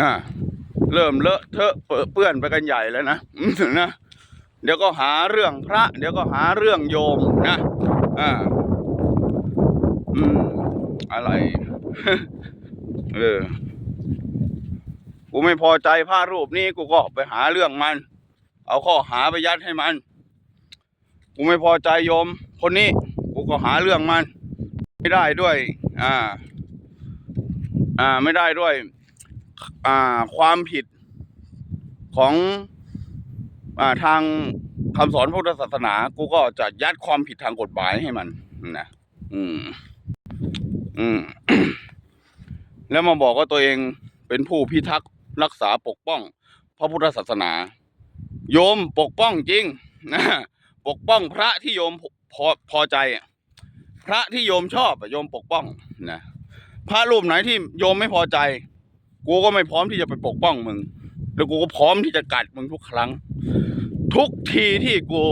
อ่าเริ่มเลอะเทอะเปื้อนไปกันใหญ่แล้วนะนะเดี๋ยวก็หาเรื่องพระ เดี๋ยวก็หาเรื่องโยมนะอ่าอืมอะไรเออกูไม่พอใจพระรูปนี้กูก็ไปหาเรื่องมัน เอาข้อหาไปยัดให้มัน กูไม่พอใจโยม คนนี้กูก็หาเรื่องมัน ไม่ได้ด้วย อ่า อ่า ไม่ได้ด้วย ความผิดของอ่าทางคำสอนพุทธศาสนา กูก็จะยัดความผิดทางกฎหมายให้มันนะอืม อืม แล้วมาบอกว่าตัวเองเป็นผู้พิทักษ์รักษาปกป้อง พระพุทธศาสนา โยมปกป้องจริงนะปกป้องพระที่โยมพอพอใจ พระที่โยมชอบโยมปกป้องนะพระรูปไหนที่โยมไม่พอใจ กูก็ไม่พร้อมที่จะไปปกป้องมึง แล้วกูก็พร้อมที่จะกัดมึงทุกครั้ง ทุกทีที่กู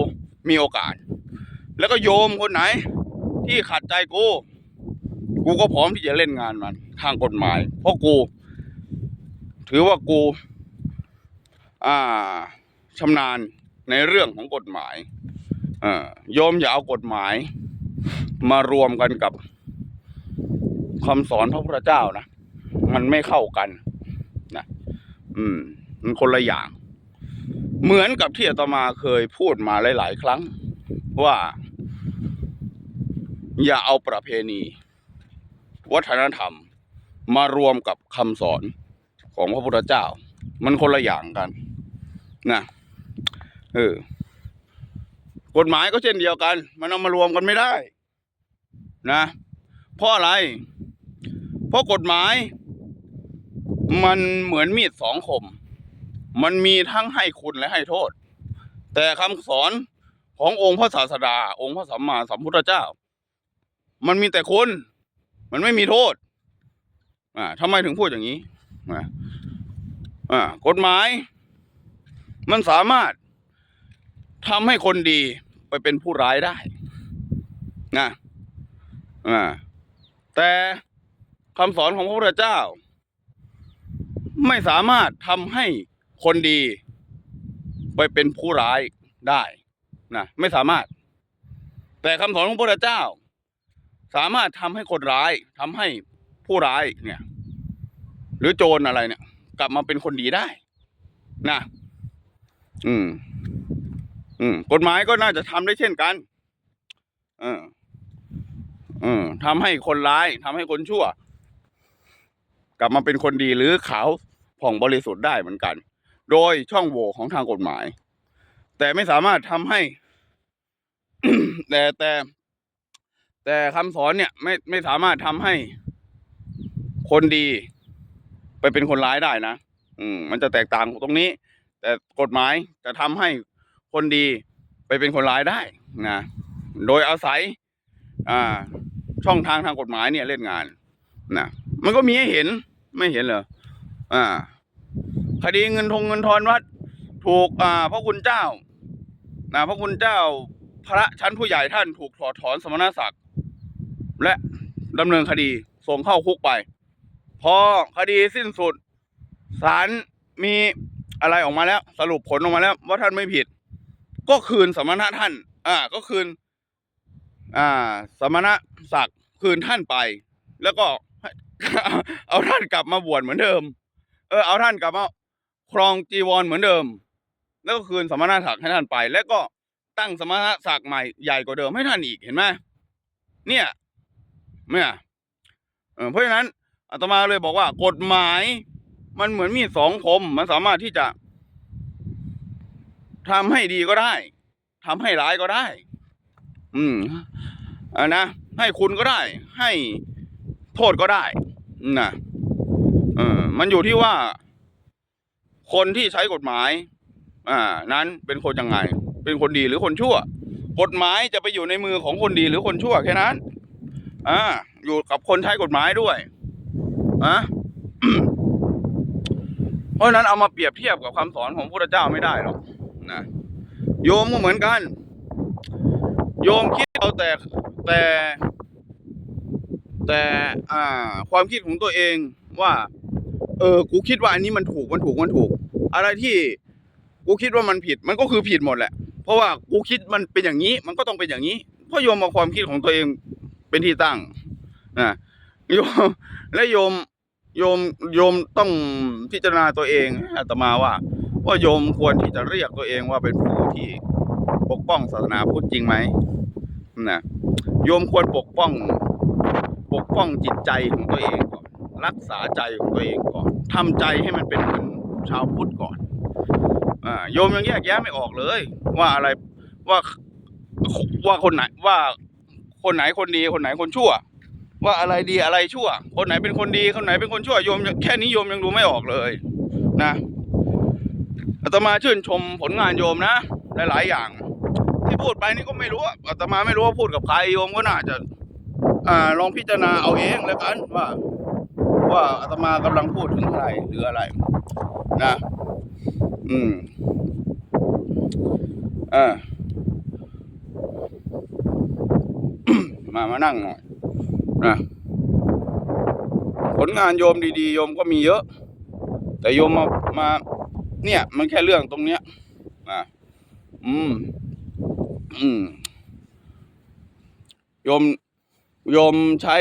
มีโอกาส แล้วก็โยมคนไหน ที่ขัดใจกู กูก็พร้อมที่จะเล่นงานมัน ทางกฎหมาย เพราะกู ถือว่ากู อ่าชำนาญในเรื่องของกฎหมายอ่อโยมอย่าเอากฎหมาย มารวมกันกับคำสอนพระพุทธเจ้านะ มันไม่เข้ากันนะอืม มันคนละอย่าง เหมือนกับที่อาตมาเคยพูดมาหลาย ๆ ครั้ง ว่า อย่าเอาประเพณี วัฒนธรรม มารวมกับคำสอนของพระพุทธเจ้า มันคนละอย่างกัน นะเออกฎหมายก็เช่นเดียวกัน มันเอามารวมกันไม่ได้ นะ เพราะอะไร เพราะกฎหมาย มันเหมือนมีดสองคม มันมีทั้งให้คุณและให้โทษ แต่คำสอนขององค์พระศาสดา องค์พระสัมมาสัมพุทธเจ้า มันมีแต่คุณ มันไม่มีโทษ อ่าทำไมถึงพูดอย่างนี้อ่าอ่ากฎหมาย มันสามารถทำให้คนดีไปเป็นผู้ร้ายได้นะอ่าแต่คำสอนของพระพุทธเจ้า ไม่สามารถทำให้คนดี ไปเป็นผู้ร้ายได้นะไม่สามารถ แต่คำสอนของพระพุทธเจ้า สามารถทำให้คนร้ายทำให้ผู้ร้ายเนี่ย หรือโจรอะไรเนี่ย กลับมาเป็นคนดีได้นะอืม อืม กฎหมายก็น่าจะทำได้เช่นกัน เออเออทำให้คนร้ายทำให้คนชั่ว กลับมาเป็นคนดีหรือขาว ผ่องบริสุทธิ์ได้เหมือนกัน โดยช่องโหว่ของทางกฎหมาย แต่ไม่สามารถทำให้ แต่แต่แต่คำสอนเนี่ยไม่ไม่สามารถทำให้คนดี ไปเป็นคนร้ายได้นะอืมมันจะแตกต่างตรงนี้ แต่กฎหมายจะทำให้คนดีไปเป็นคนร้ายได้นะโดยอาศัย อ่า ช่องทางทางกฎหมายเนี่ยเล่นงานนะมันก็มีให้เห็นไม่เห็นเหรอ อ่า คดีเงินทงเงินทอนวัด ถูกอ่าพระคุณเจ้านะพระคุณเจ้าพระชั้นผู้ใหญ่ท่านถูกถอดถอนสมณศักดิ์ และดำเนินคดีส่งเข้าคุกไป พอคดีสิ้นสุดศาลมีอะไรออกมาแล้ว สรุปผลออกมาแล้ว ว่าท่านไม่ผิด ก็คืนสมณะท่าน อ่า ก็คืน อ่า สมณะศักดิ์คืนท่านไป แล้วก็เอาท่านกลับมาบวชเหมือนเดิม เออเอาท่านกลับมาครองจีวรเหมือนเดิม แล้วก็คืนสมณศักดิ์ให้ท่านไป แล้วก็ตั้งสมณศักดิ์ใหม่ใหญ่กว่าเดิมให้ท่านอีกเห็นไหมเนี่ยเนี่ยเออเพราะฉะนั้นอาตมาเลยบอกว่ากฎหมายมันเหมือนมีสองคม มันสามารถที่จะทำให้ดีก็ได้ทำให้ร้ายก็ได้ อืมอ่านะให้คุณก็ได้ ให้โทษก็ได้นะ มันอยู่ที่ว่า คนที่ใช้กฎหมาย อ่า นั้นเป็นคนยังไง เป็นคนดีหรือคนชั่ว กฎหมายจะไปอยู่ในมือของคนดีหรือคนชั่วแค่นั้น อ่า อยู่กับคนใช้กฎหมายด้วยอะเพราะนั้นเอามาเปรียบเทียบกับคำสอนของพระเจ้าไม่ได้หรอกนะโยมก็เหมือนกัน โยมคิดเอาแต่แต่แต่อ่า ความคิดของตัวเองว่า เออ กูคิดว่าอันนี้มันถูกมันถูกมันถูก อะไรที่กูคิดว่ามันผิดมันก็คือผิดหมดแหละ เพราะว่ากูคิดมันเป็นอย่างนี้ มันก็ต้องเป็นอย่างนี้เพราะโยมเอาความคิดของตัวเองเป็นที่ตั้งนะโยมและโยมโยมโยมต้องพิจารณาตัวเองอาตมาว่าว่าโยมควรที่จะเรียกตัวเองว่าเป็นผู้ที่ปกป้องศาสนาพุทธจริงไหมนะโยมควรปกป้อง ปกป้องจิตใจของตัวเองก่อน รักษาใจของตัวเองก่อนทำใจให้มันเป็นเหมือนชาวพุทธก่อนอโยมยังแยกแยะไม่ออกเลย ว่าอะไรว่าว่าคนไหนว่าคนไหนคนดีคนไหนคนชั่ว ว่าอะไรดีอะไรชั่ว คนไหนเป็นคนดีคนไหนเป็นคนชั่วโยมแค่นี้โยมยังดูไม่ออกเลย นะอาตมาชื่นชมผลงานโยมนะหลายๆอย่าง ที่พูดไปนี่ก็ไม่รู้อะอาตมาไม่รู้ว่าพูดกับใครโยมก็น่าจะ อ่าลองพิจารณาเอาเองแล้วกันว่า ว่าอาตมากำลังพูดถึงใครหรืออะไร นะ อืมอ่ามามานั่งหน่อยนะผลงานโยมดีๆโยมก็มีเยอะ แต่โยมมามา เนี่ย มันแค่เรื่องตรงเนี้ยอะอืม อืมโยมโยมใช้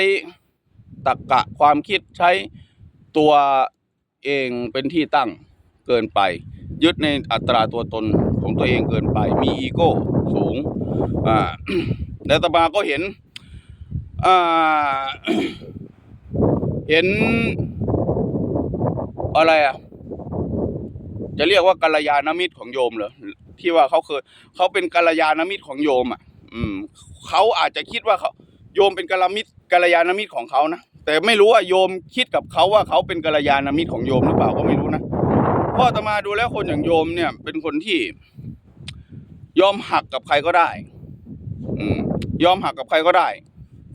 ตรกกะความคิดใช้ตัวเองเป็นที่ตั้งเกินไป ยึดในอัตราตัวตนของตัวเองเกินไป มีอีโก้สูงอ่าแล้วอาตมาก็เห็นอ่าเห็นอะไรอะจะเรียกว่ากัลยาณมิตรของโยมเหรอที่ว่าเขาเคยเขาเป็นกัลยาณมิตรของโยมอะ อืมเขาอาจจะคิดว่าเขาโยมเป็นกัลมิตรกัลยาณมิตรของเขานะ แต่ไม่รู้ว่าโยมคิดกับเขาว่าเขาเป็นกัลยาณมิตรของโยมหรือเปล่าก็ไม่รู้นะเพราะอตมาดูแล้วคนอย่างโยมเนี่ย เป็นคนที่ ยอมหักกับใครก็ได้ อืม ยอมหักกับใครก็ได้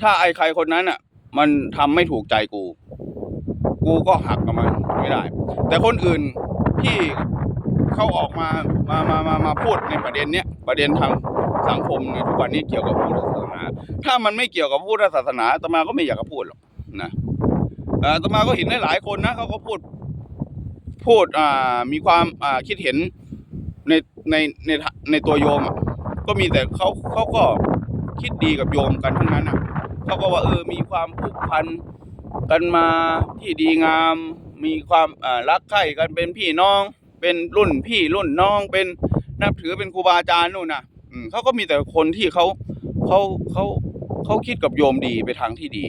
ถ้าไอ้ใครคนนั้นอะ มันทำไม่ถูกใจกู กูก็หักกับมันไม่ได้ แต่คนอื่นที่เขาออกมามามามามาพูดในประเด็นเนี้ยประเด็นทางสังคมในทุกวันนี้เกี่ยวกับพุทธศาสนา ถ้ามันไม่เกี่ยวกับพุทธศาสนาอาตมาก็ไม่อยากจะพูดหรอก นะเอ่อมาก็เห็นหลายคนนะเขาก็พูดพูดมีความคิดเห็นในในในในตัวโยมก็มีแต่เขาเขาก็คิดดีกับโยมกันทั้งนั้นอะเขาก็ว่าเออมีความผูกพันกันมาที่ดีงาม มีความรักใคร่กันเป็นพี่น้อง เป็นรุ่นพี่รุ่นน้อง เป็นนับถือเป็นครูบาอาจารย์นู่นน่ะเขาก็มีแต่คนที่เขาเขาเขาเขาคิดกับโยมดีไปทางที่ดี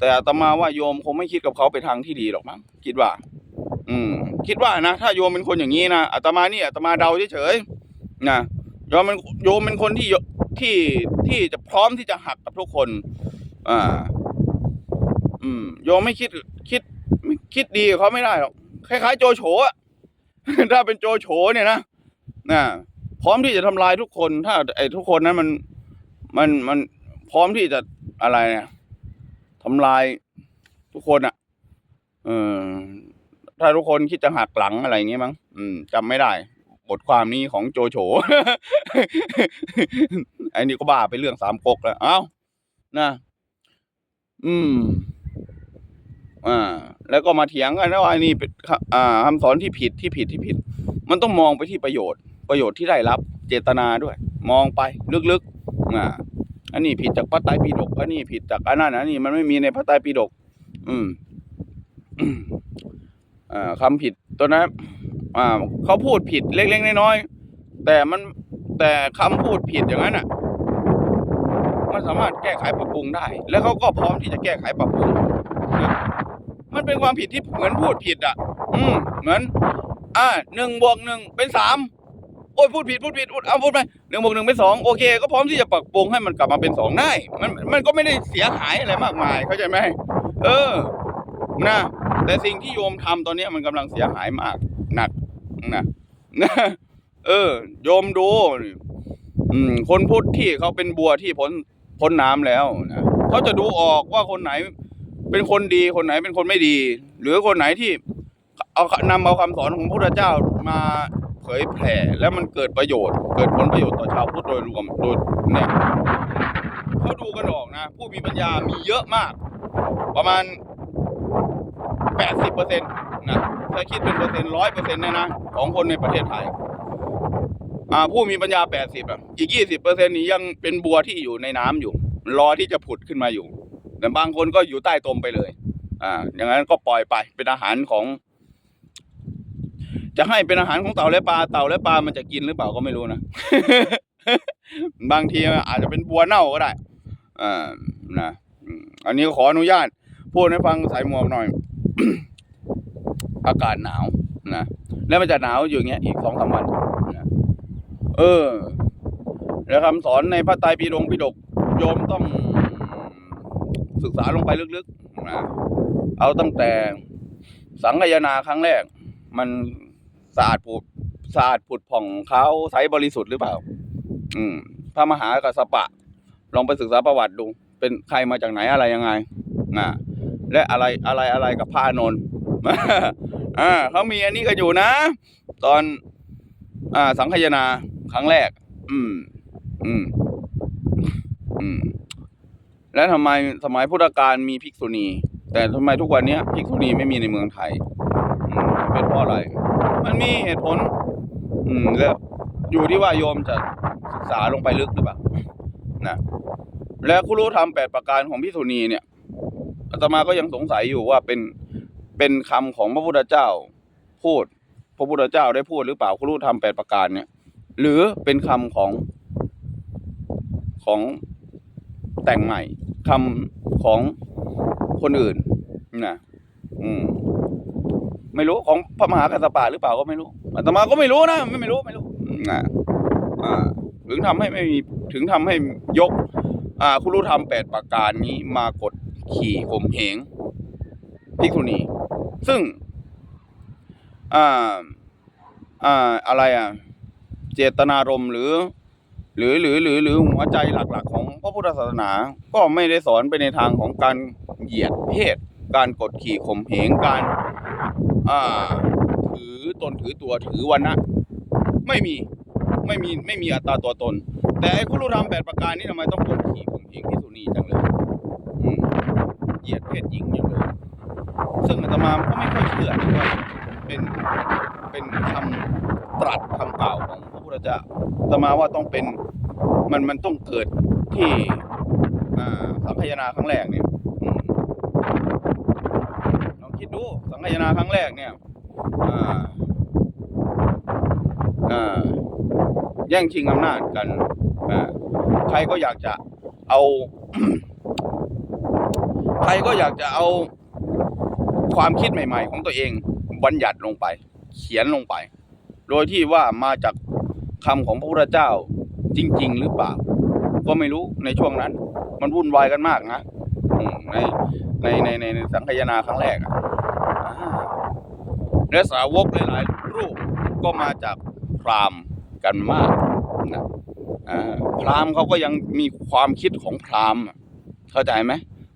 แต่อาตมาว่าโยมคงไม่คิดกับเขาไปทางที่ดีหรอกมั้งคิดว่า อืม คิดว่านะถ้าโยมเป็นคนอย่างนี้นะอาตมานี่อาตมาเดาเฉยๆนะโยมเป็นโยมเป็นคนที่ที่ที่จะพร้อมที่จะหักกับทุกคน อ่า อืม โยมไม่คิดคิดไม่คิดดีกับเขาไม่ได้หรอกคล้ายๆโจโฉอะถ้าเป็นโจโฉเนี่ยนะนะพร้อมที่จะทำลายทุกคน ถ้าไอ้ทุกคนนั้นมันมันมันพร้อมที่จะอะไรเนี่ย ทำลายทุกคนอะเออถ้าทุกคนคิดจะหักหลังอะไรอย่างงี้มั้งอืมจำไม่ได้ บทความนี้ของโจโฉไอ้นี่ก็บ้าไปเรื่องสามก๊กแล้ว เอ้านะอืม อ่า แล้วก็มาเถียงกันว่าไอ้นี่เป็นอ่าคำสอนที่ผิดที่ผิดที่ผิด มันต้องมองไปที่ประโยชน์ ประโยชน์ที่ได้รับ เจตนาด้วย มองไปลึกๆอ่า อันนี้ผิดจากพระไตรปิฎกอันนี้ผิดจากอันนั้นอันนี้มันไม่มีในพระไตรปิฎกอืมอ่าคำผิดตัวนั้นอ่าเขาพูดผิดเล็กๆน้อยๆแต่มันแต่คำพูดผิดอย่างนั้นอะ มันสามารถแก้ไขปรับปรุงได้ แล้วเขาก็พร้อมที่จะแก้ไขปรับปรุงมันเป็นความผิดที่เหมือนพูดผิดอะ อืมเหมือน อ่าหนึ่งบวกหนึ่งเป็นสาม อ้ยพูดผิดพูดผิดพูดเอาพูดไปหนึ่งบวกหนึ่งเป็นสองโอเค ก็พร้อมที่จะปรับปรุงให้มันกลับมาเป็นสองได้ มันมันก็ไม่ได้เสียหายอะไรมากมายเข้าใจไหมเออนะแต่สิ่งที่โยมทำตอนนี้มันกำลังเสียหายมากหนักนะนะเออ โยมดูอืมคนพุทธที่เขาเป็นบัวที่พ้นพ้นน้ำแล้วนะเขาจะดูออกว่าคนไหนเป็นคนดีคนไหนเป็นคนไม่ดี หรือคนไหนที่เอานำเอาคำสอนของพระพุทธเจ้ามา ยแผ่แล้วมันเกิดประโยชน์ เกิดผลประโยชน์ต่อชาวพุทธโดยรวมโดยเนี่ยเขาดูกันออกนะ ผู้มีปัญญามีเยอะมาก ประมาณแปดสิบเปอร์เซ็นต์นะถ้าคิดเป็นเปอร์เซ็นต์ร้อยเปอร์เซ็นต์เนี่ยนะ ของคนในประเทศไทยอ่าผู้มีปัญญาแปดสิบอะอีกยี่สิบเปอร์เซ็นต์นี้ยังเป็นบัวที่อยู่ในน้ำอยู่ รอที่จะผุดขึ้นมาอยู่ แต่บางคนก็อยู่ใต้ตมไปเลย อ่า อย่างนั้นก็ปล่อยไปเป็นอาหารของ จะให้เป็นอาหารของเต่าและปลาเต่าและปลามันจะกินหรือเปล่าก็ไม่รู้นะ บางทีอาจจะเป็นบัวเน่าก็ได้อ่านะอันนี้ขออนุญาตพูดให้ฟังใส่หมวกหน่อย อากาศหนาวนะแล้วมันจะหนาวอยู่เงี้ยอีกสองสามวันนะเออ แล้วคำสอนในพระไตรปิฎกปิฎกโยมต้องศึกษาลงไปลึกๆนะเอาตั้งแต่สังคายนาครั้งแรก มัน สะอาดผุดสะอาดผุดผ่องเขาใสบริสุทธิ์หรือเปล่า อืม พระมหากัสสปะ ลองไปศึกษาประวัติดู เป็นใครมาจากไหนอะไรยังไงนะและอะไรอะไรอะไรกับพระนนท์อ่าเขามีอันนี้กันอยู่นะ ตอน อ่า สังคยนาครั้งแรก อืม อืม อืม แล้วทำไมสมัยพุทธกาลมีภิกษุณี แต่ทำไมทุกวันเนี้ยภิกษุณีไม่มีในเมืองไทยเป็นเพราะอะไร มันมีเหตุผล อืมแล้วอยู่ที่ว่าโยมจะศึกษาลงไปลึกหรือเปล่านะแล้วคุรู้ธรรมแปดประการของภิกษุณีเนี่ยอาตมาก็ยังสงสัยอยู่ว่าเป็นเป็นคำของพระพุทธเจ้า พูด พระพุทธเจ้าได้พูดหรือเปล่าคุรู้ธรรมแปดประการเนี่ย หรือเป็นคำของของแต่งใหม่คำของคนอื่นนะอืม ไม่รู้ของพระมหากัสสปะหรือเปล่าก็ไม่รู้อาตมาก็ไม่รู้นะไม่ไม่รู้ไม่รู้นะอ่าถึงทำให้ไม่มีถึงทำให้ยก อ่าคุณรู้ธรรมแปดประการนี้มากดขี่ข่มเหงภิกษุณี ซึ่ง อ่า อ่า อะไรอะ เจตนารมณ์หรือ หรือหรือหรือหรือหัวใจหลักๆ ของพระพุทธศาสนา ก็ไม่ได้สอนไปในทางของการเหยียดเพศ การกดขี่ข่มเหง การ ถือตนถือตัวถือวันนะไม่มีไม่มีไม่มีอัตราตัวตน แต่ไอ้คุรุธรรมแปดประการนี่ทำไมต้องกดขี่ข่มเหงพิสุนีจังเลยเหยียดเพศหญิงอย่างเลยซึ่งอาตมาก็ไม่ค่อยเชื่อว่าเป็นเป็นคำตรัสคำกล่าวของพระพุทธเจ้าอาตมาว่าต้องเป็นมันมันต้องเกิดที่อ่าสังคายนาครั้งแรกเนี่ย คิดดูสังคายนาครั้งแรกเนี่ยอ่าอ่าแย่งชิงอำนาจกันอ่าใครก็อยากจะเอาใครก็อยากจะเอาความคิดใหม่ๆ ของตัวเองบัญญัติลงไป เขียนลงไป โดยที่ว่ามาจากคำของพระพุทธเจ้าจริง ๆ หรือเปล่า ก็ไม่รู้ในช่วงนั้น มันวุ่นวายกันมากนะ ในในในในสังคยนาครั้งแรกอะอ่าและสาวกหลายๆรูปก็มาจากพราหมณ์กันมากนะพราหมณ์เขาก็ยังมีความคิดของพราหมณ์เข้าใจไหม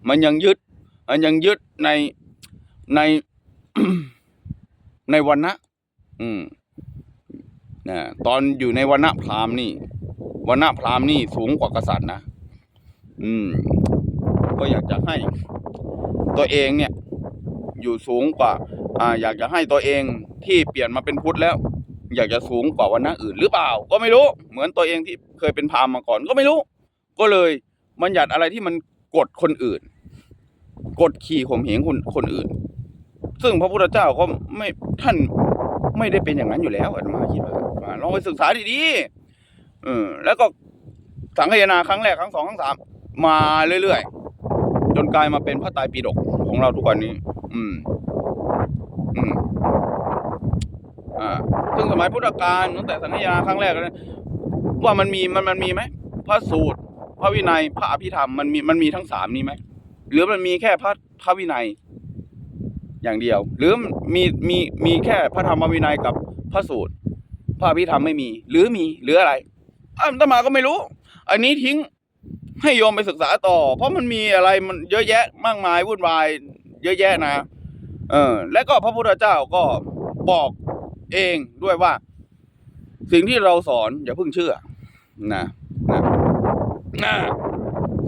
มันยังยึดมันยังยึดในในในวันนะอืมนะตอนอยู่ในวันณะพราหมณ์นี่วันณะพราหมณ์นี่สูงกว่ากษัตริย์นะ อืม ก็อยากจะให้ตัวเองเนี่ยอยู่สูงกว่าอ่าอยากจะให้ตัวเองที่เปลี่ยนมาเป็นพุทธแล้ว อยากจะสูงกว่าวันน้าอื่นหรือเปล่า ก็ไม่รู้ เหมือนตัวเองที่เคยเป็นพราหมณ์มาก่อนก็ไม่รู้ ก็เลยมันหยัดอะไรที่มันกดคนอื่น กดขี่ข่มเหงคนคนอื่น ซึ่งพระพุทธเจ้าก็ไม่ท่านไม่ได้เป็นอย่างนั้นอยู่แล้วอาตมาคิดว่าลองไปศึกษาดีๆเออแล้วก็สังคายนาครั้งแรกครั้งสองครั้งสามมาเรื่อยๆ จนกลายมาเป็นพระไตรปิฎกของเราทุกวันนี้ อืม อืมอ่าซึ่งสมัยพุทธกาลตั้งแต่สัญญาครั้งแรกนะว่ามันมีมันมันมีไหมพระสูตร พระวินัย พระอภิธรรมมันมีมันมีทั้งสามนี้ไหมหรือมันมีแค่พระพระวินัย อย่างเดียว หรือมีมีมีแค่พระธรรมวินัยกับพระสูตร พระอภิธรรมไม่มี หรือมีหรืออะไรอ้าวตมาก็ไม่รู้ อันนี้ทิ้ง ให้โยมไปศึกษาต่อ เพราะมันมีอะไรมันเยอะแยะมากมายวุ่นวาย เยอะแยะนะ เออ และก็พระพุทธเจ้าก็บอกเองด้วยว่า สิ่งที่เราสอนอย่าเพิ่งเชื่อนะนะนะ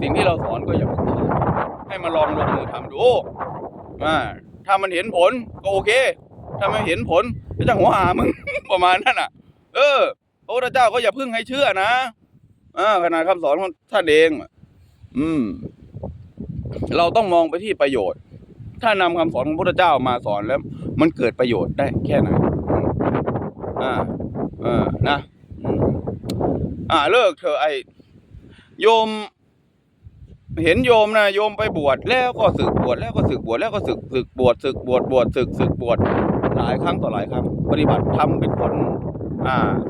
สิ่งที่เราสอนก็อย่าเพิ่งเชื่อให้มาลองลงมือทำดูอ่าถ้ามันเห็นผลก็โอเค ถ้าไม่เห็นผลก็จะหัวหามึง ประมาณนั้นอะ เออพระพุทธเจ้าก็อย่าพึ่งให้เชื่อนะ อ่าขนาดคำสอนของท่านเองอืม เราต้องมองไปที่ประโยชน์ ถ้านำคำสอนของพระพุทธเจ้ามาสอนแล้ว มันเกิดประโยชน์ได้แค่ไหนอ่าอ่านะอ่า เลิกเถอะไอโยม เห็นโยมนะโยมไปบวชแล้วก็สึกบวชแล้วก็สึกบวชแล้วก็สึกสึกบวชสึกบวชบวชสึกสึกบวชหลายครั้งต่อหลายครั้งปฏิบัติธรรมเป็นคน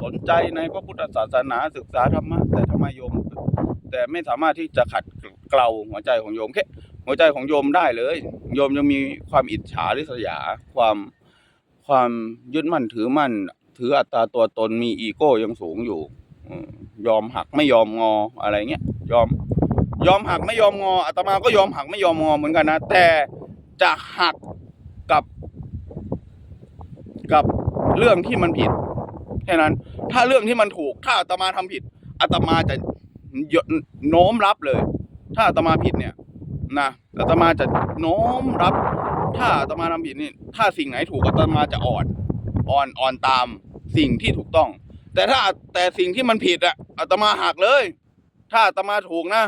สนใจในพระพุทธศาสนาศึกษาธรรมะแต่ทำไมโยม แต่ไม่สามารถที่จะขัดเกลาหัวใจของโยมแค่หัวใจของโยมได้เลย โยมยังมีความอิจฉาริษยาความความยึดมั่นถือมั่น ถืออัตราตัวตนมีอีโก้ยังสูงอยู่ยอมหักไม่ยอมงออะไรเงี้ยยอม ยอมหักไม่ยอมงออาตมาก็ยอมหักไม่ยอมงอเหมือนกันนะแต่จะหักกับ กับเรื่องที่มันผิด แค่นั้น ถ้าเรื่องที่มันถูก ถ้าอาตมาทำผิดอาตมาจะโน้มรับเลย ถ้าอาตมาผิดเนี่ยนะอาตมาจะโน้มรับ ถ้าอาตมาทำผิดนี่ ถ้าสิ่งไหนถูกอาตมาจะอ่อน อ่อนอ่อนตามสิ่งที่ถูกต้อง แต่ถ้าแต่สิ่งที่มันผิดอะอาตมาหักเลย ถ้าอาตมาถูกนะ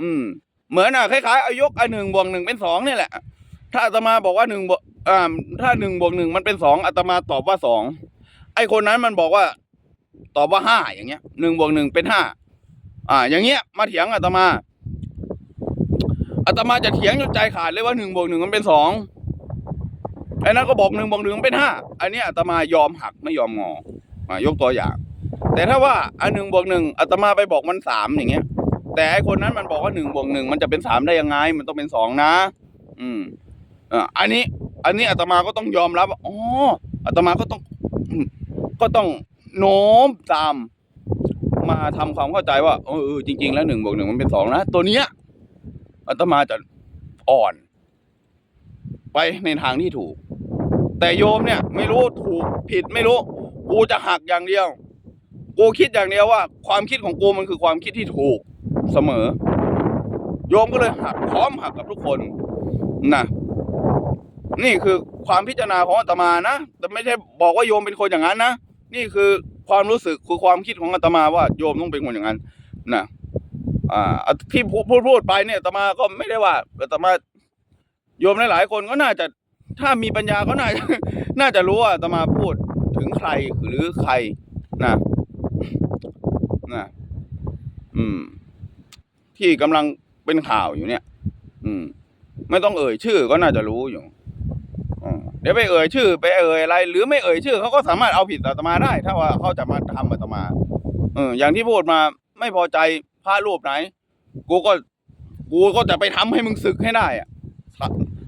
อืม เหมือนอะคล้ายๆอายกอันหนึ่งบวกหนึ่งเป็นสองนี่แหละ ถ้าอาตมาบอกว่าหนึ่งบวกอ่าถ้าหนึ่งบวกหนึ่งมันเป็นสองอาตมาตอบว่าสอง ไอคนนั้นมันบอกว่าตอบว่าห้าอย่างเงี้ยหนึ่งบวกหนึ่งเป็นห้าอ่า อย่างเงี้ย มาเถียงอาตมาอาตมาจะเถียงจนใจขาดเลยว่าหนึ่งบวกหนึ่งมันเป็นสองไอ้นั้นก็บอกหนึ่งบวกหนึ่งเป็นห้าอันเนี้ยอาตมายอมหักไม่ยอมงออ่ายกตัวอย่าง แต่ถ้าว่าอันหนึ่งบวกหนึ่งอาตมาไปบอกมันสามอย่างเงี้ย แต่ไอคนนั้นมันบอกว่าหนึ่งบวกหนึ่งมันจะเป็นสามได้ยังไง มันต้องเป็นสองนะ อืมอ่าอันนี้ อันนี้อาตมาก็ต้องยอมรับว่าอ๋ออาตมาก็ต้อง ก็ต้องโน้มตามมาทำความเข้าใจว่าเออเออจริง ๆ แล้วหนึ่งบวกหนึ่งมันเป็นสองนะ ตัวเนี้ยอาตมาจะอ่อน ไปในทางที่ถูก แต่โยมเนี่ย ไม่รู้ถูกผิดไม่รู้ กูจะหักอย่างเดียว กูคิดอย่างเดียวว่า ความคิดของกูมันคือความคิดที่ถูกเสมอ โยมก็เลยหักพร้อมหักกับทุกคนนะนี่คือความพิจารณาของอาตมานะแต่ไม่ใช่บอกว่าโยมเป็นคนอย่างนั้นนะ นี่คือความรู้สึกคือความคิดของอาตมาว่าโยมต้องเป็นคนอย่างนั้นนะอ่าที่พูดพูดไปเนี่ยอาตมาก็ไม่ได้ว่าอาตมาโยมหลายๆคนก็น่าจะถ้ามีปัญญาก็น่าน่าจะรู้ว่าอาตมาพูดถึงใครหรือใครนะนะอืม ที่กำลังเป็นข่าวอยู่เนี่ย อืม ไม่ต้องเอ่ยชื่อก็น่าจะรู้อยู่ เดี๋ยวไปเอ่ยชื่อ ไปเอ่ยอะไร หรือไม่เอ่ยชื่อเขาก็สามารถเอาผิดอาตมาได้ ถ้าว่าเขาจะมาทำอาตมา เออ อย่างที่พูดมาไม่พอใจพระรูปไหน กูก็ กูก็จะไปทำให้มึงศึกให้ได้อะ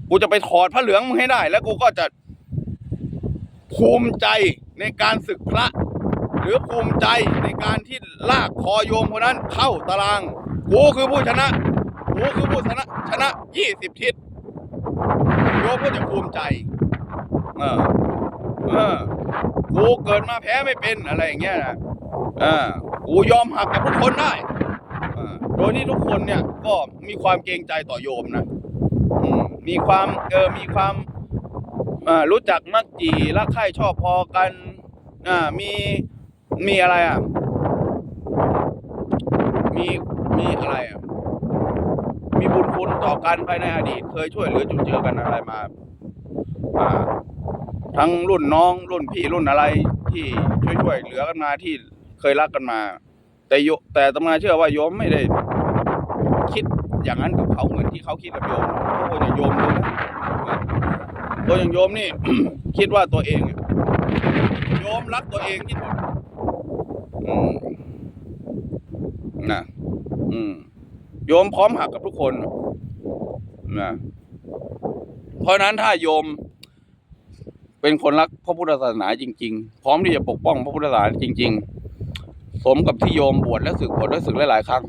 กูจะไปถอดพระเหลืองมึงให้ได้ แล้วกูก็จะภูมิใจในการศึกพระ หรือภูมิใจในการที่ลากคอโยมคนนั้นเข้าตาราง กูคือผู้ชนะ กูคือผู้ชนะชนะยี่สิบทิศโยมก็จะภูมิใจ เออเออกูเกิดมาแพ้ไม่เป็นอะไรอย่างเงี้ยนะเออกูยอมหักกับทุกคนได้โดยที่ทุกคนเนี่ยก็มีความเกรงใจต่อโยมนะมีความเออมีความอ่ารู้จักมักจีรักใคร่ชอบพอกันอ่ามีมีอะไรอะ มีมีอะไรอะ มีบุญคุณต่อกันภายในอดีต เคยช่วยเหลือจุนเจือกันอะไรมา อ่า ทั้งรุ่นน้องรุ่นพี่รุ่นอะไรที่ช่วยช่วยเหลือกันมาที่เคยรักกันมา แต่โยแต่ตมาเชื่อว่าโยมไม่ได้ คิดอย่างนั้นกับเขาเหมือนที่เขาคิดกับโยมเพราอย่างโยมดูนะตัวอย่างโยมนี่ คิดว่าตัวเองโยมรักตัวเองที่สุดนะอืมโยมพร้อมหักกับทุกคนนะเพราะฉะนั้นถ้าโยม เป็นคนรักพระพุทธศาสนาจริง ๆ พร้อมที่จะปกป้องพระพุทธศาสนาจริง ๆ สมกับที่โยมบวชและสึกบวชและสึกหลายๆครั้ง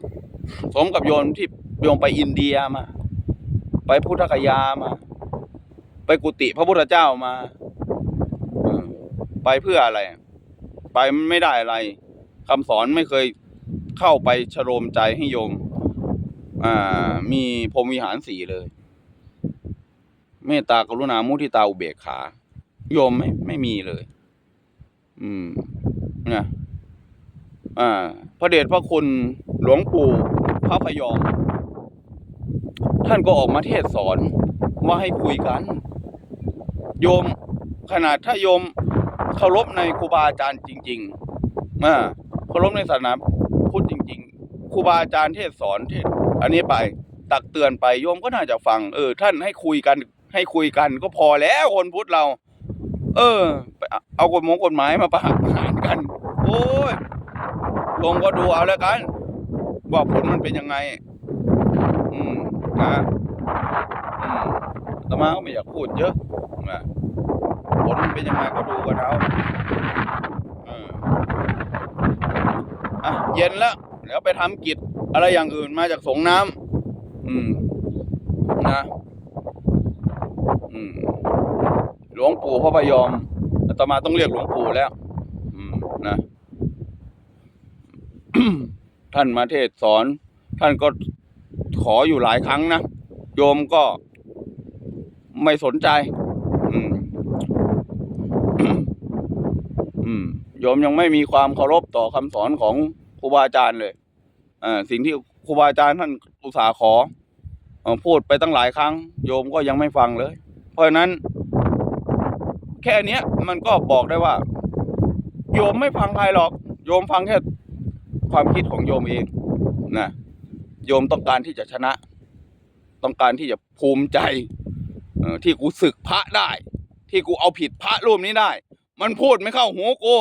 สมกับโยมที่โยมไปอินเดียมา ไปพุทธคยามา ไปกุฏิพระพุทธเจ้ามา ไปเพื่ออะไร ไปไม่ได้อะไรคำสอนไม่เคยเข้าไปชโลมใจให้โยม อ่า มีพรมวิหารสีเลย เมตตากรุณามุทิตาอุเบกขา โยมไม่ไม่มีเลย อืมนะอ่า พระเดชพระคุณหลวงปู่พระพยอม ท่านก็ออกมาเทศสอนว่าให้คุยกัน โยมขนาดถ้าโยมเคารพในครูบาอาจารย์จริงๆอ่าเคารพในศาสนาพุทธจริง ๆครูบาอาจารย์เทศสอนเทศ อันนี้ไปตักเตือนไปโยมก็น่าจะฟัง เออ ท่านให้คุยกัน ให้คุยกันก็พอแล้วคนพุทธเรา เออไปเอากฎมงกฎหมายมาประหารกัน โอ้ยโยมก็ดูเอาแล้วกันว่าผลมันเป็นยังไง อืมนะอืมอาตมาก็ไม่อยากพูดเยอะนะผลมันเป็นยังไงก็ดูกันเอาเอออะเย็นแล้วเดี๋ยวไปทำกิจอะไรอย่างอื่นมาจากสงน้ำอืมนะ อืม ปู่พระพยอมอาตมาต้องเรียกหลวงปู่แล้ว อืมนะท่านมาเทศสอน ท่านก็ขออยู่หลายครั้งนะโยมก็ไม่สนใจ อืมอืมโยมยังไม่มีความเคารพต่อคำสอนของครูบาอาจารย์เลยอ่าสิ่งที่ครูบาอาจารย์ท่านอุตส่าห์ขอเอ่อพูดไปตั้งหลายครั้ง โยมก็ยังไม่ฟังเลย เพราะฉะนั้น แค่เนี้ยมันก็บอกได้ว่า โยมไม่ฟังใครหรอก โยมฟังแค่ความคิดของโยมเองนะโยมต้องการที่จะชนะ ต้องการที่จะภูมิใจเอที่กูศึกพระได้ ที่กูเอาผิดพระรูปนี้ได้ มันพูดไม่เข้าหูกู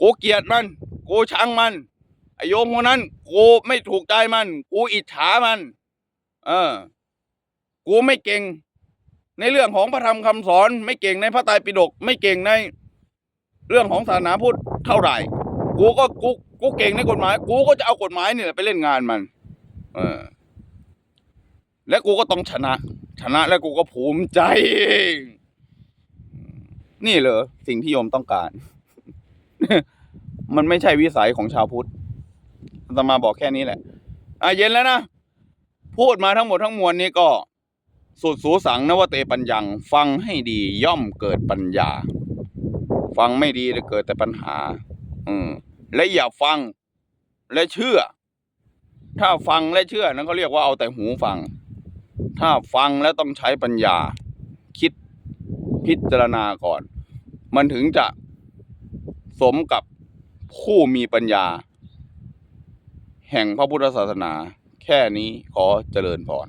กูเกลียดมันกูชังมันไอโยมคนนั้นกูไม่ถูกใจมัน กูอิจฉามัน เออ กูไม่เก่ง ในเรื่องของพระธรรมคำสอน ไม่เก่งในพระไตรปิฎกไม่เก่งในเรื่องของศาสนาพุทธเท่าไหร่ กูก็กูกูเก่งในกฎหมาย กูก็จะเอากฎหมายนี่แหละไปเล่นงานมัน เออ และกูก็ต้องชนะ ชนะแล้วกูก็ภูมิใจ นี่เหรอสิ่งที่โยมต้องการ มันไม่ใช่วิสัยของชาวพุทธตมาบอกแค่นี้แหละ อะเย็นแล้วนะ พูดมาทั้งหมดทั้งมวลนี้ก็ สุดสูสังนวเตปัญญัง ฟังให้ดีย่อมเกิดปัญญา ฟังไม่ดีจะเกิดแต่ปัญหา อืมและอย่าฟังและเชื่อ ถ้าฟังและเชื่อนั้นเขาเรียกว่าเอาแต่หูฟัง ถ้าฟังแล้วต้องใช้ปัญญา คิดพิจารณาก่อน มันถึงจะสมกับผู้มีปัญญา แห่งพระพุทธศาสนา แค่นี้ขอเจริญพร